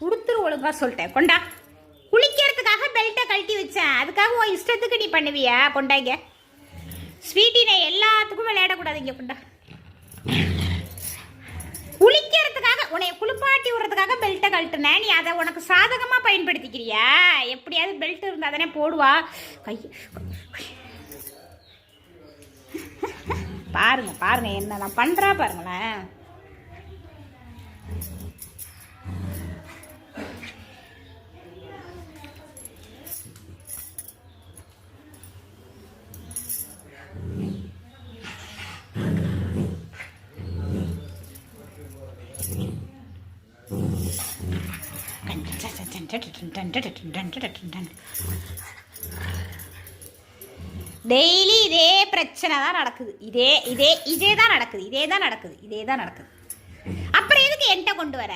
கொடுத்துரு ஒழுங்காக சொல்லிட்டேன். கொண்டா. குளிக்கிறதுக்காக பெல்ட்டை கழட்டி வச்சேன். அதுக்காக உன் இஷ்டத்துக்கு நீ பண்ணுவியா கொண்டாங்க ஸ்வீட்டி நான் எல்லாத்துக்கும் விளையாடக்கூடாது இங்கே கொண்டா. குளிக்கிறதுக்காக உன்னை குளிப்பாட்டி விடுறதுக்காக பெல்ட்டை கழட்டுனேன். நீ அதை உனக்கு சாதகமாக பயன்படுத்திக்கிறியா? எப்படியாவது பெல்ட் இருந்தால் தானே போடுவா. கை பாருங்க பாருங்க என்ன நான் பண்ணுறா பாருங்களேன். டெய்லி இதே பிரச்சனை தான் நடக்குது. இதே இதே இதே தான் நடக்குது. இதே தான் நடக்குது. இதே தான் நடக்குது. அப்புறம் எதுக்கு என்கிட்ட கொண்டு வர?